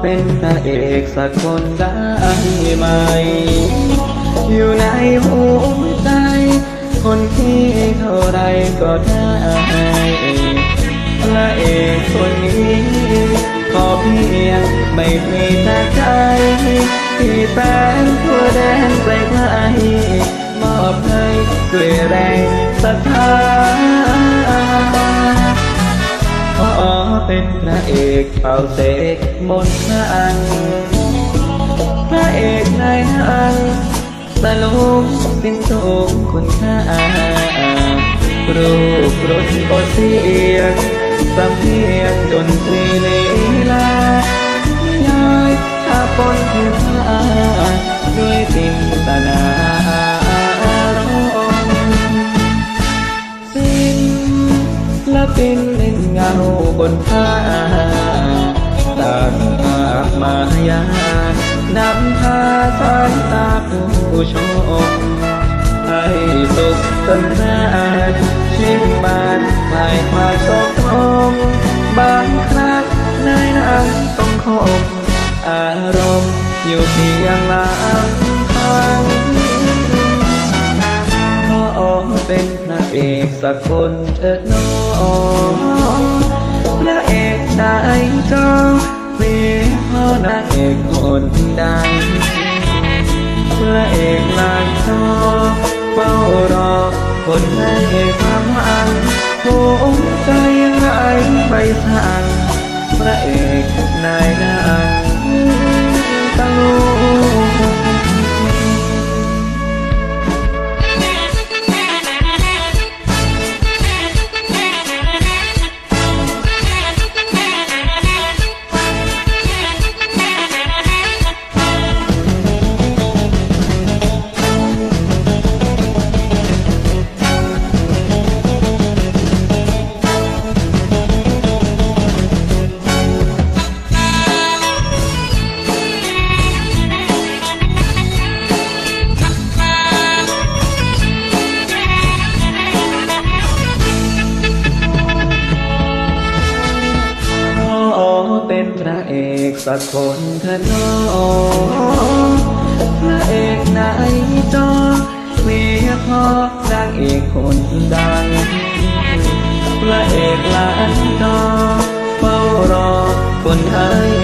เป็นพระเอกสักคนได้ไหม อยู่ในหัวใจ คนที่เท่าไรก็ได้พระเอกคนนี้ ขอเพียงไม่มีแต่ใจ ที่แฟนทั่วแดนไกลไกลมอบให้ด้วยแรงศรัทธา เป็นพระเอกเป่าเสกมนต์พระอัน พระเอกนายอันตะลุงสิ้นสูงคุณค่ารูปรถโอเสียงสำเพียงดนตรี เล่นเงาบนผ้าตากภาพมายานำพาสายตาผู้ชมให้สุขสนานชิมบานคลายความสกทมบางครั้งในนั้นต้องคมอารมณ์อยู่เพียงลำพังขอเป็นพระเอกสักคนเถิดน้อง อกคนดังพระเอกลานจอเฝ้ารอคนให้ความหวังภูมิใจยังไงักคนเธอโนพระเอกไหนจอเมียพ่อนางเอกคนดังพระเอกล้านจอเฝ้ารอคนไทย